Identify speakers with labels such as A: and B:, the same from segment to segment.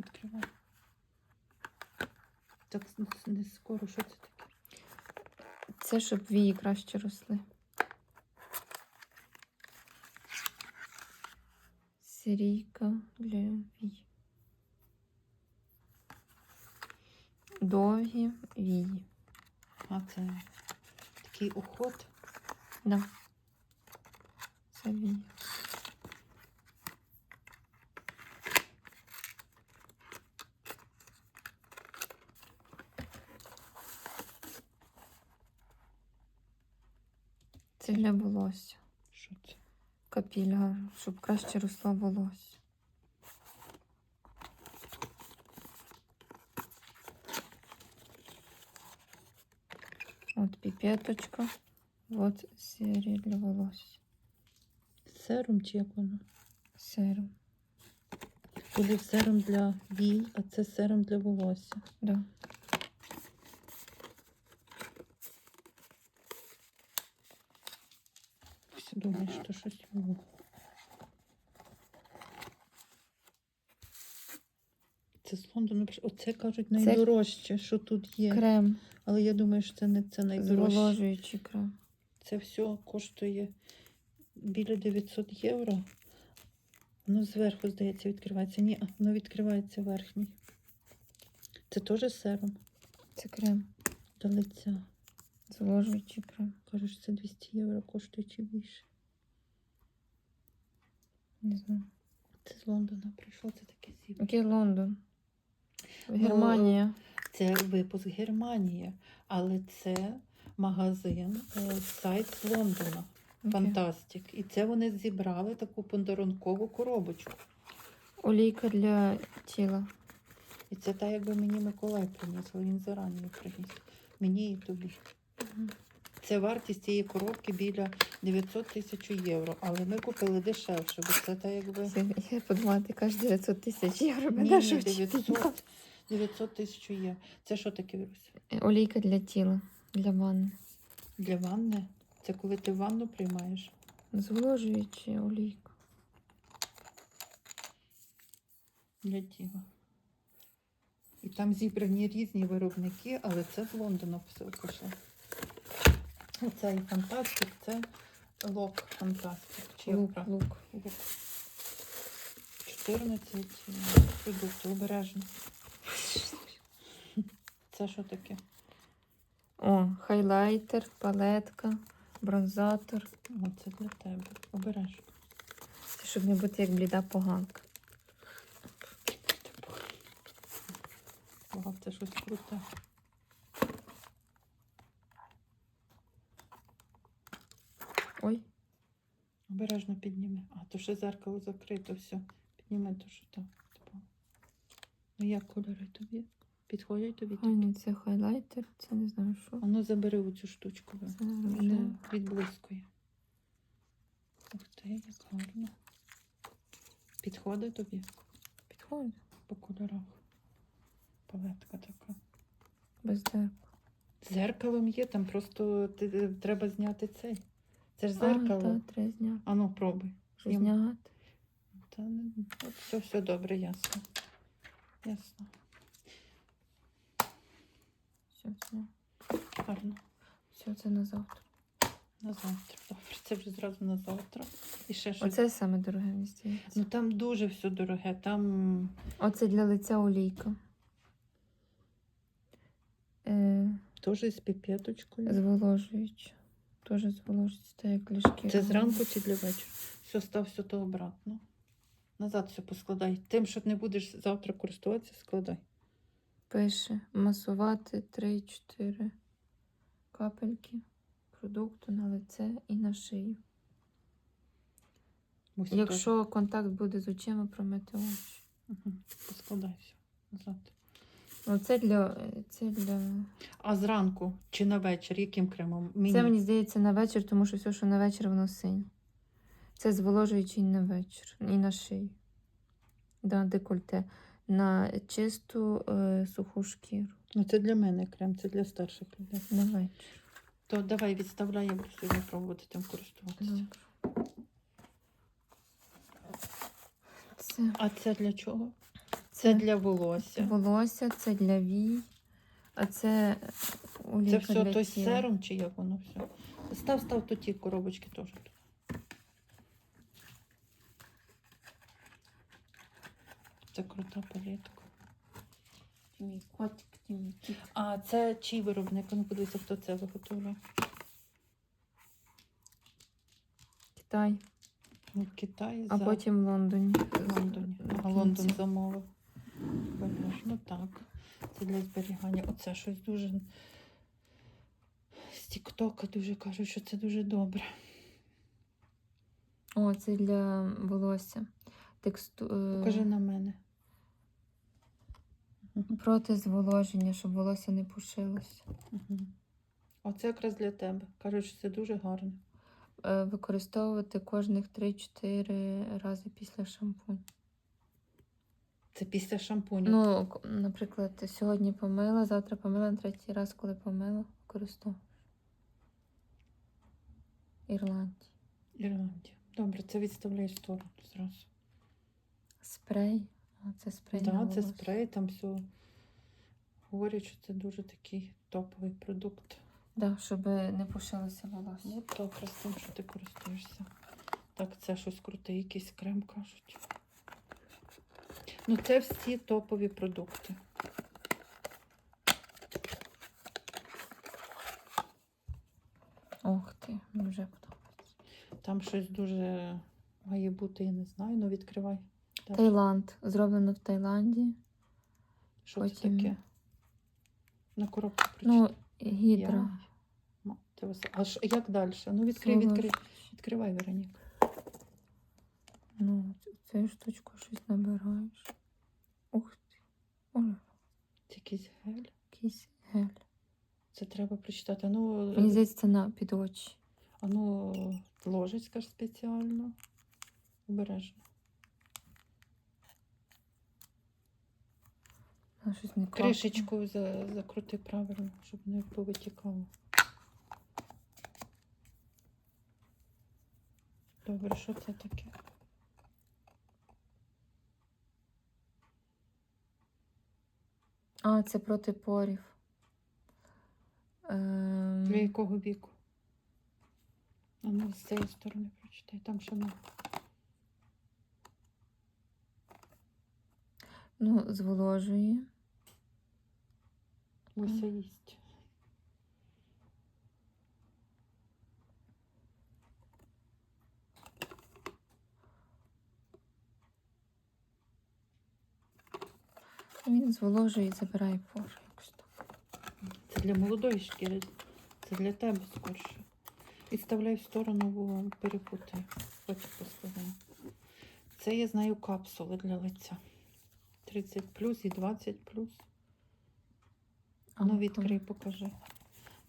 A: Відкривай. Так не скоро, що це таке?
B: Це щоб вії краще росли. Сирійка для вій. Довгі вії.
A: А це такий уход.
B: Да. Це вії. Це для волосся.
A: Що це?
B: Капіляр, щоб краще росло волосся. От піпеточка. От серія для волосся.
A: Серум чи як воно?
B: Серум.
A: Коли серум для вій, а це серум для волосся.
B: Да.
A: Всі думають, що щось було. Це з Лондону. Оце кажуть найдорожче, що тут є.
B: Крем.
A: Але я думаю, що це не це найдорожче.
B: Зволожуючий крем.
A: Це все коштує біля 900 євро. Воно зверху, здається, відкривається. Ні, воно відкривається верхній. Це теж серум
B: Це крем.
A: до лиця.
B: Зволожуючий крем.
A: Кажуть, це 200 євро коштує чи більше.
B: Не знаю.
A: Це з Лондона прийшло, це таке зіб.
B: Який Лондон?
A: Ну,
B: Германія.
A: Це випуск Германії, але це магазин, е, сайт з Лондона. Фантастик. І це вони зібрали таку подарункову коробочку.
B: Олійка для тіла.
A: І це та, якби мені Миколай приніс, він зарані приніс. Мені і тобі. Це вартість цієї коробки біля 900 тисяч євро. Але ми купили дешевше, бо це та якби.
B: Це- Я подумала, ти кажеш 900 тисяч євро.
A: Ні, ні, 900, 900 тисяч є. Це що таке Віруся?
B: Олійка для тіла, для ванни.
A: Для ванни? Це коли ти ванну приймаєш?
B: Зволожуюча олійка.
A: Для тіла. І там зібрані різні виробники, але це з Лондона все пішло. Оце і фантастик, це лок фантастик. Чи
B: Лук, лук.
A: Лук. 14 е, продуктів обережно. Це що таке?
B: О, хайлайтер, палетка, бронзатор.
A: Оце для тебе. Обережно.
B: Це щоб не бути як бліда поганка.
A: Це щось круте.
B: Ой,
A: Обережно підніми. А, то ще зеркало закрито, все. Підніми то, що там. Типу. Ну як кольори тобі? Підходять тобі?
B: ой, ні, це хайлайтер, це не знаю що.
A: А ну забери оцю штучку.
B: Це
A: Не відблискує. Ух ти, як гарно. Підходить тобі
B: Підходить.
A: по кольорах. Палетка така.
B: Без дерка.
A: Зеркалом є, там просто е, треба зняти цей. Це ж
B: А,
A: зеркало.
B: та, треба зняти.
A: А, ну пробуй.
B: Що зняти?
A: Та, от все, все добре, ясно. Ясно.
B: Все, все.
A: Гарно.
B: Все, це на завтра.
A: На завтра. Добре, це вже зразу на завтра. І ще щось.
B: Оце саме дороге здається.
A: Ну там дуже все дороге. Там
B: Оце для лиця олійка. Е,
A: теж з піпеточкою.
B: зволожуюча. Теж зволожується, так як шкіри.
A: Це зранку чи для вечора? Все, став все то обратно. Назад все поскладай. Тим, що не будеш завтра користуватися, складай.
B: Пише масувати 3-4 капельки продукту на лице і на шию. Якщо контакт буде з очима, промити очі.
A: Угу. Поскладай все назад.
B: Ну, це для. Це для.
A: А зранку чи на вечір, яким кремом? Мені.
B: Це мені здається на вечір, тому що все, що на вечір, воно синє. Це зволожуючий на вечір і на шию. Да, декольте. На чисту е, суху шкіру.
A: Ну, це для мене крем, це для старших людей.
B: На вечір.
A: То давай відставляй, я сьогодні пробувати тим користуватися.
B: Це,
A: А це для чого? Це для волосся.
B: волосся, це для вій, а це
A: Це все
B: для
A: той
B: тіла.
A: серум, чи як воно все? Став, став тут ті коробочки теж. Це крута палітка.
B: Мій котик, ти мій кіт.
A: А це чий виробник? Ну, подивися, хто це виготовляє.
B: Китай,
A: Ну, в
B: а
A: за
B: потім в Лондоні.
A: в Лондоні. А Лондон замовив. Береш. Ну так. Це для зберігання. Оце щось дуже з Тіктока дуже кажуть, що це дуже добре.
B: О, це для волосся. Тексту... е,
A: Покажи на мене.
B: Проти зволоження, щоб волосся не пушилося.
A: Мгм. Оце якраз для тебе. Кажуть, що це дуже гарно.
B: Е, Використовувати кожних 3-4 рази після шампуню.
A: Це після шампуню.
B: Ну, наприклад, сьогодні помила, завтра помила, на третій раз, коли помила, використовуєш. Ірландія.
A: Ірландія. Добре, це відставляй в сторону зразу.
B: Спрей. А це спрей.
A: Так, да, це спрей, там все. Говорять, що це дуже такий топовий продукт.
B: Да, щоб не пушилося волосся.
A: Ну, добре з тим, що ти користуєшся. Так, це щось круте, якийсь крем кажуть. Ну, це всі топові продукти.
B: Ох ти, мені вже подобається.
A: Там щось дуже має бути, я не знаю, ну відкривай. Так,
B: Таїланд. Зроблено в Таїланді.
A: Що це таке? На коробку
B: Ну,
A: прочитай.
B: гідра.
A: Я- А як далі? Ну, відкрий, відкрий. Відкривай, Вероніка.
B: Ну, цією штучкою щось набираєш. Ух ти. Ой,
A: Це якийсь гель.
B: якийсь гель.
A: Це треба прочитати. Ну,
B: Мені здається, це на під очі.
A: а ну, ложечка ж спеціально. Обережно.
B: А щось не.
A: Кришечку за, закрути правильно, щоб не повитікало. Добре, що це таке?
B: А, це проти порів. Ем,
A: Для якого віку? А ну, з цієї сторони прочитай. Там що не.
B: Ну, зволожує.
A: Уся їсть.
B: Він зволожує і забирає так.
A: Це для молодої шкіри. Це для тебе скорше. Відставляй в сторону, бо перепутай. Хочу посказати. Це я знаю капсули для лиця. 30 плюс і 20 плюс.
B: А,
A: Ну, відкрий, покажи.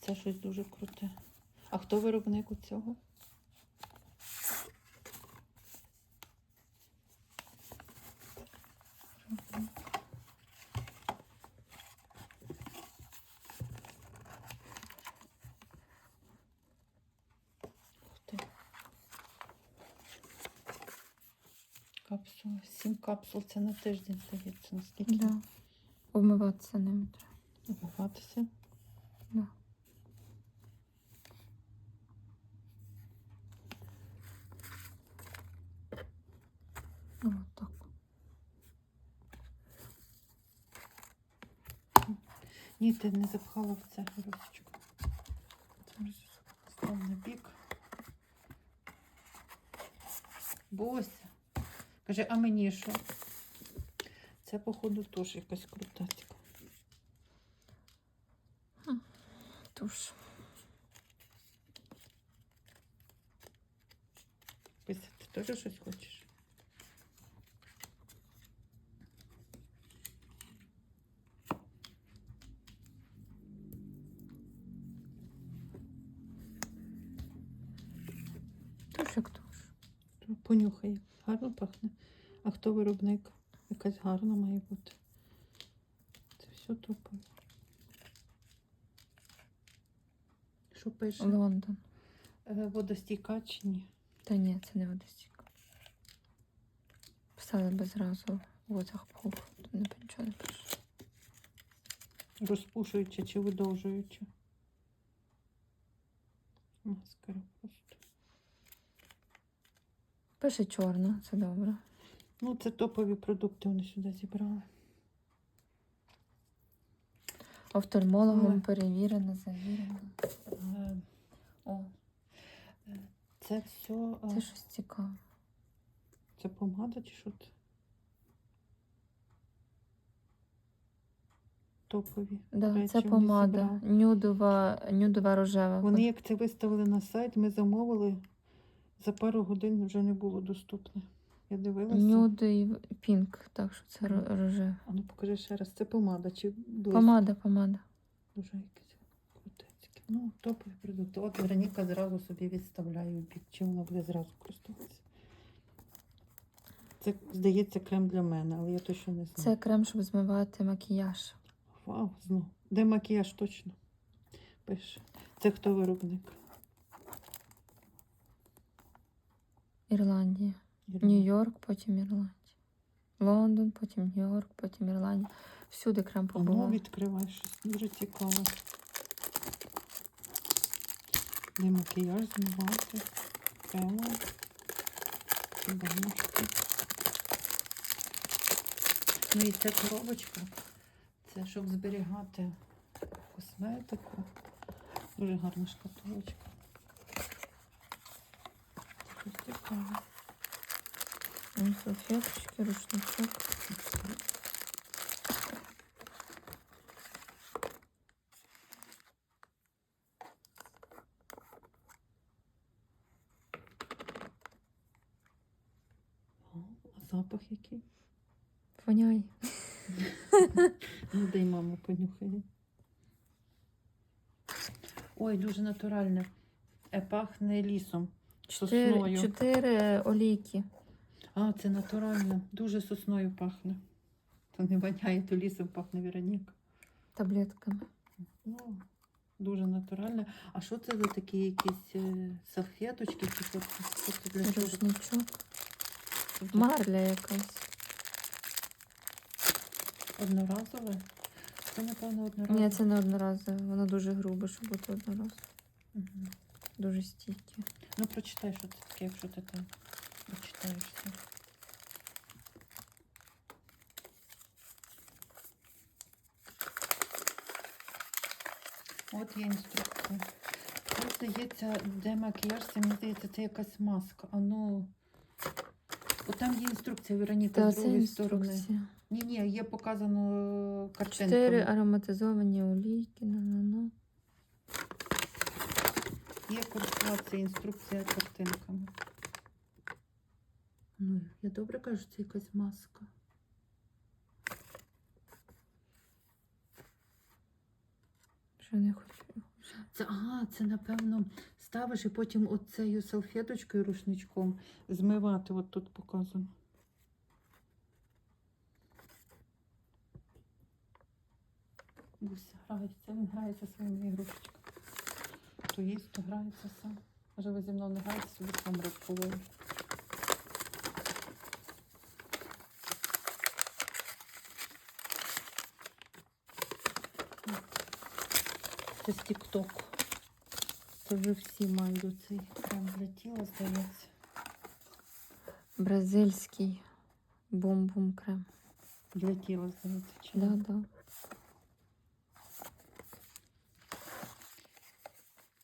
A: Це щось дуже круте. А хто виробник у цього? Капсула. Сім капсул. Це на тиждень здається. Наскільки
B: Да. Обмиватися ними треба.
A: вмиватися.
B: Да. От так.
A: Ні, ти не запхала в це ручку. Став на бік. Бося. Каже, а мені що? Це, походу, теж якась крутацька.
B: Туш.
A: Бося, ти теж щось хочеш?
B: Туш як туш.
A: Понюхай. Гарно пахне. А хто виробник? Якась гарна має бути. Це все топове. Що пише?
B: Лондон.
A: Е, Водостійка чи ні?
B: Та ні, це не водостік. Писали би зразу в оцях пух. Що пише?
A: Розпушуючи чи видовжуючи. Маскара.
B: Пише чорна, це добре.
A: Ну, це топові продукти вони сюди зібрали.
B: Офтальмологом
A: Ой.
B: перевірено, завірено.
A: Е,
B: О,
A: Це все. е,
B: це щось цікаве.
A: Це помада чи що це? Топові.
B: Да,
A: речі
B: це
A: вони
B: помада.
A: зібрали.
B: Нюдова, нюдова рожева.
A: Вони як це виставили на сайт, ми замовили. За пару годин вже не було доступне. Я дивилася.
B: Нюди і пінк, так що це ро- рожеве.
A: А ну покажи ще раз. Це помада чи блиск?
B: Помада, помада.
A: Дуже якесь крутецьке. Ну, топові продукти. От Вероніка зразу собі відставляє в бік, чи вона буде зразу користуватися. Це, здається, крем для мене, але я точно не знаю.
B: Це крем, щоб змивати макіяж.
A: Вау, знов. Де макіяж точно? Пише. Це хто виробник?
B: Ірландія. Нью-Йорк, потім Ірландія. Лондон, потім Нью-Йорк, потім Ірландія. Всюди крем
A: Воно
B: побував.
A: відкриває щось дуже цікаве. Де макіяж змивати. Крема. Баночки. Ну і ця коробочка. Це щоб зберігати косметику. Дуже гарна шкатулочка. Щось цікаве.
B: Салфеточки, рушничок.
A: Запах який?
B: Воняй.
A: Ну, дай мама понюхає. Ой, дуже натуральне. Е, пахне лісом.
B: Чотири,
A: Сосною.
B: чотири олійки.
A: А, це натурально. Дуже сосною пахне. То не воняє, то лісом пахне Вероніка.
B: таблетками.
A: Ну, дуже натуральне. А що це за такі якісь е, салфеточки? Чи що це? Що це для чого?
B: Рушничок. Марля якась.
A: Одноразове? Це, напевно, одноразове.
B: Ні, це не одноразове. Воно дуже грубе, щоб бути одноразове.
A: Мгм.
B: Дуже стійке.
A: Ну, прочитай, що це таке, якщо ти там прочитаєш це. От є інструкція. Це, здається, де макіяж, це мені здається, це якась маска. А ну. От там є інструкція, Вероніка, з
B: це
A: другої сторони.
B: інструкція.
A: Ні, ні, є показано картинками.
B: Чотири ароматизовані олійки. На-на-на.
A: Є користуватися інструкція картинками. Ну, я добре кажу, це якась маска.
B: Що не хочу.
A: Це, ага, це напевно ставиш і потім оцею салфеточкою рушничком змивати. От тут показано. Буся грається, він грається своїми ігрушечками. То їсть, то грається сам. Може, ви зі мною не граєте, собі сам рибку. Це з TikTok. Це вже всі мають оцей крем для тіла, здається.
B: Бразильський бум-бум крем.
A: Для тіла, здається. Чи
B: Да, да.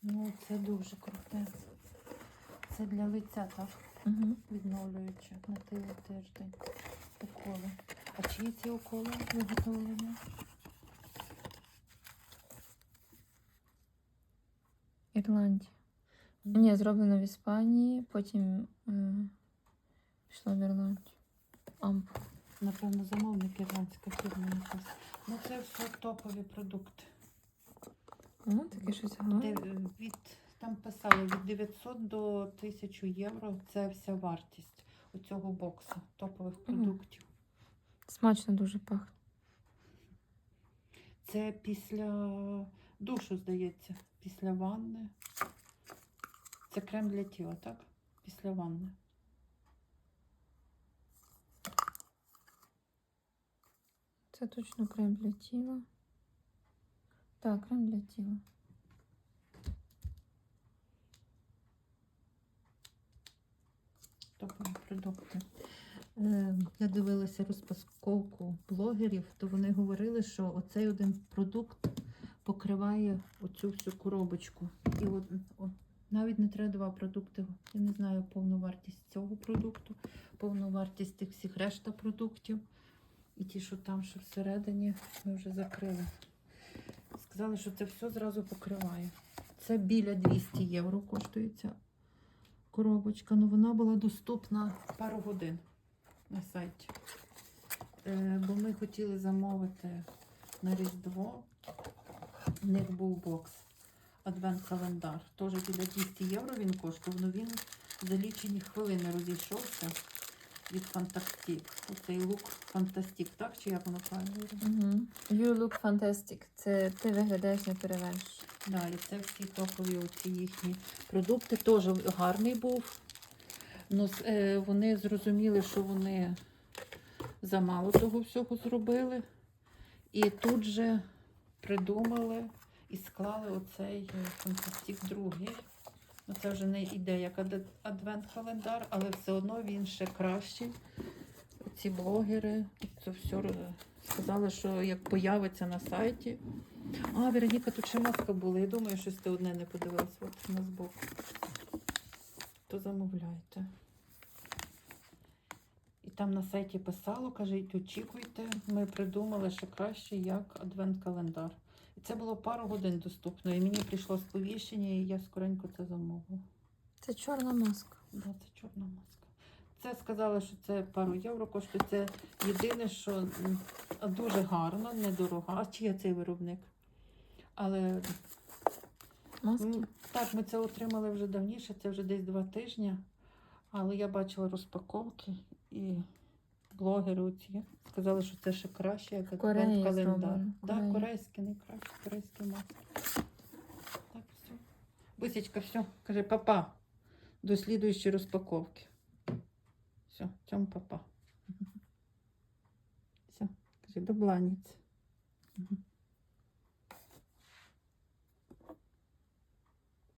A: Ну, це дуже круте. Це для лиця, так?
B: Угу.
A: Відновлюючи на тиждень тиждень. Уколи. А чиї ці уколи виготовлені?
B: Ірландія. Ні, зроблено в Іспанії, потім е, пішло в Ірландію. Амп.
A: Напевно, замовник ірландська фірма якась. Ну, це все топові продукти.
B: Ну, таке щось гарне.
A: від, там писали від 900 до 1000 євро. Це вся вартість оцього бокса топових продуктів.
B: Смачно дуже пахне.
A: Це після душу, здається, після ванни. Це крем для тіла, так? Після ванни.
B: Це точно крем для тіла. Так, крем для тіла.
A: топові продукти. Е, Я дивилася розпаковку блогерів, то вони говорили, що оцей один продукт покриває оцю всю коробочку. І от, от, навіть не треба два продукти. Я не знаю повну вартість цього продукту, повну вартість тих всіх решта продуктів. І ті, що там, що всередині, ми вже закрили. Сказали, що це все зразу покриває. Це біля 200 євро коштує ця коробочка. Ну вона була доступна пару годин на сайті. Е, бо ми хотіли замовити на Різдво. У них був бокс. Адвент-календар. Теж біля 200 євро він коштував, але він за лічені хвилини розійшовся від Фантастік. Оцей лук Фантастік, так? Чи як воно правильно?
B: Угу. You look fantastic. Це ти виглядаєш неперевершено.
A: Да, і це всі топові оці їхні продукти. Теж гарний був. Ну, е, вони зрозуміли, що вони замало того всього зробили. І тут же придумали і склали оцей е, фантастик другий. Ну, це вже не іде як адвент-календар, але все одно він ще кращий. Ці блогери, це все сказали, що як появиться на сайті. А, Вероніка, тут ще маска була. Я думаю, щось ти одне не подивилась от на збоку. То замовляйте. І там на сайті писало, кажуть, очікуйте, ми придумали ще краще, як адвент-календар. Це було пару годин доступно. І мені прийшло сповіщення, і я скоренько це замовила.
B: Це чорна маска.
A: Да, це чорна маска. Це сказали, що це пару євро коштує. Це єдине, що дуже гарно, недорого. А чи є цей виробник? Але
B: Маски.
A: так, ми це отримали вже давніше, це вже десь два тижні. Але я бачила розпаковки і блогери оці сказали, що це ще краще, як
B: Кореї
A: календар. Так, корейський найкраще, корейський маски. Так, все. Бусечка, все. Каже, папа, до слідуючої розпаковки. Все, цьому папа. Все, каже, до бланіць.